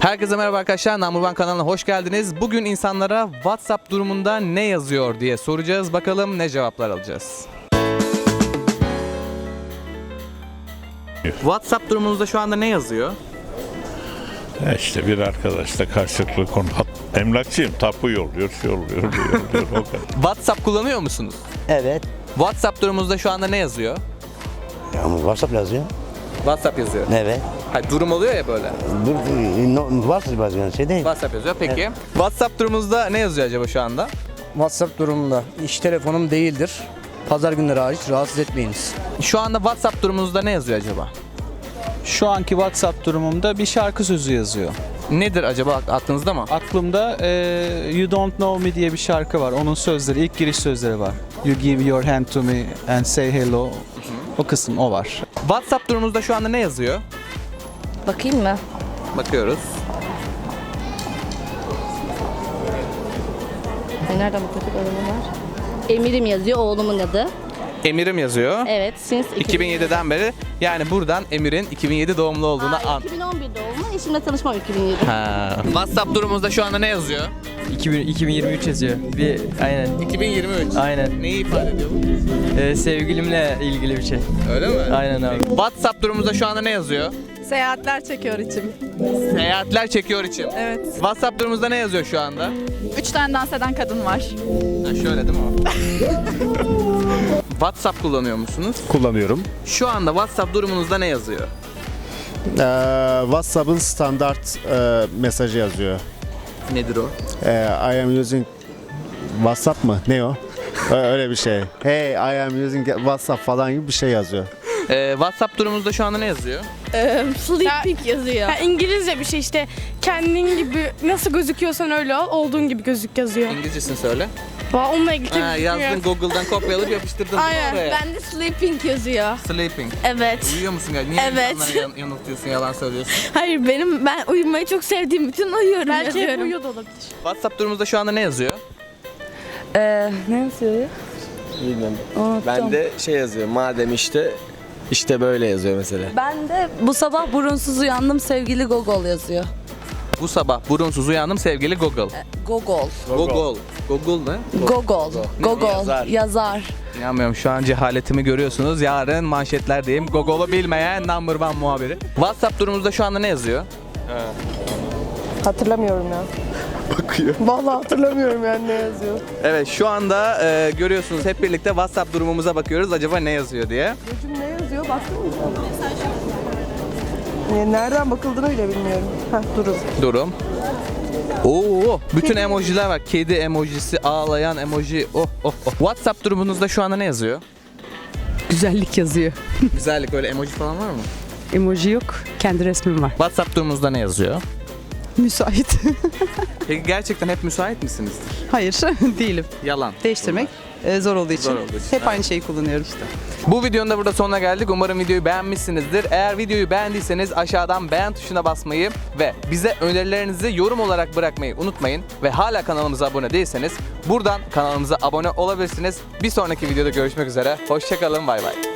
Herkese merhaba arkadaşlar. One kanalına hoş geldiniz. Bugün insanlara WhatsApp durumunda ne yazıyor diye soracağız. Bakalım ne cevaplar alacağız. WhatsApp durumunuzda şu anda ne yazıyor? Ya işte bir arkadaşla karşılıklı konu. Emlakçıyım, tapu yolluyor, şu yolluyor, bu yolluyor. O kadar. WhatsApp kullanıyor musunuz? Evet. WhatsApp durumunuzda şu anda ne yazıyor? Ama WhatsApp yazıyor. WhatsApp yazıyor. Evet. Hayır, durum oluyor ya böyle. Dur, no, WhatsApp yazıyor şey değil. WhatsApp yazıyor. Peki. WhatsApp durumunuzda ne yazıyor acaba şu anda? WhatsApp durumunda iş telefonum değildir. Pazar günleri hariç rahatsız etmeyiniz. Şu anda WhatsApp durumunuzda ne yazıyor acaba? Şu anki WhatsApp durumumda bir şarkı sözü yazıyor. Nedir acaba aklınızda mı? Aklımda e, You Don't Know Me diye bir şarkı var. Onun sözleri, ilk giriş sözleri var. You give your hand to me and say hello. O kısım o var. WhatsApp durumunuzda şu anda ne yazıyor? Bakayım mı? Bakıyoruz. Ay, Nereden bakıyorduk adamı var? Emirim yazıyor oğlumun adı. Emirim yazıyor. Evet since 2007'den beri yani buradan Emir'in 2007 doğumlu olduğuna Hayır, an. 2011 doğumlu eşimle tanışmam 2007. Ha. WhatsApp durumumuzda şu anda ne yazıyor? 2000 2023 yazıyor. Bir aynen. 2023. Aynen. Neyi ifade ediyor bu? Ee, sevgilimle ilgili bir şey. Öyle mi? Aynen abi. WhatsApp durumumuzda şu anda ne yazıyor? Seyahatler çekiyor içim. Seyahatler çekiyor için. Evet. WhatsApp durumumuzda ne yazıyor şu anda? Üç tane dans eden kadın var. Ha, şöyle değil mi o? WhatsApp kullanıyor musunuz? kullanıyorum. Şu anda WhatsApp durumunuzda ne yazıyor? Ee, WhatsApp'ın standart e, mesajı yazıyor. Nedir o? Ee, I am using WhatsApp mı? Ne o? Ö- Öyle bir şey. Hey, I am using WhatsApp falan gibi bir şey yazıyor. Ee, WhatsApp durumunuzda şu anda ne yazıyor? Sleeping yazıyor. Ya İngilizce bir şey işte kendin gibi nasıl gözüküyorsan öyle ol, olduğun gibi gözük yazıyor. İngilizcesini söyle. Valla onunla ilgili Ha, bir yazdın Google'dan kopyalayıp yapıştırdın değil mi Aynen. oraya. Ben de sleeping yazıyor. Sleeping. Evet. Uyuyor musun galiba? Niye Evet. insanları yan- yanıltıyorsun, yalan söylüyorsun? Hayır benim ben uyumayı çok sevdiğim için uyuyorum Belki hep yazıyorum. uyuyor da olabilir. WhatsApp durumumuzda şu anda ne yazıyor? Ee, ne yazıyor? Bilmiyorum. Unuttum. Ben de şey yazıyor. Madem işte işte böyle yazıyor mesela. Ben de bu sabah burunsuz uyandım sevgili Gogol yazıyor. Bu sabah burunsuz uyandım sevgili Google. Gogol. Google. Google ne? Gogol. Gogol. Yazar. Yazar. İnanmıyorum şu an cehaletimi görüyorsunuz. Yarın manşetlerdeyim. Google'u bilmeyen number one muhabiri. WhatsApp durumumuzda şu anda ne yazıyor? Hatırlamıyorum ya. Bakıyor. Valla hatırlamıyorum yani ne yazıyor. Evet şu anda e, görüyorsunuz hep birlikte WhatsApp durumumuza bakıyoruz. Acaba ne yazıyor diye. Ne yazıyor baktın mı? Nereden bakıldığını bile bilmiyorum. Heh durun. Durum. Oo, bütün emojiler var. Kedi emojisi, ağlayan emoji. Oh oh oh. WhatsApp durumunuzda şu anda ne yazıyor? Güzellik yazıyor. Güzellik öyle emoji falan var mı? Emoji yok. Kendi resmim var. WhatsApp durumunuzda ne yazıyor? Müsait. Peki gerçekten hep müsait misiniz? Hayır değilim. Yalan. Değiştirmek e, zor olduğu için. Zor olduğu için, Hep aynı şeyi kullanıyorum. Bu videonun da burada sonuna geldik. Umarım videoyu beğenmişsinizdir. Eğer videoyu beğendiyseniz aşağıdan beğen tuşuna basmayı ve bize önerilerinizi yorum olarak bırakmayı unutmayın. Ve hala kanalımıza abone değilseniz buradan kanalımıza abone olabilirsiniz. Bir sonraki videoda görüşmek üzere. Hoşçakalın. Bay bay.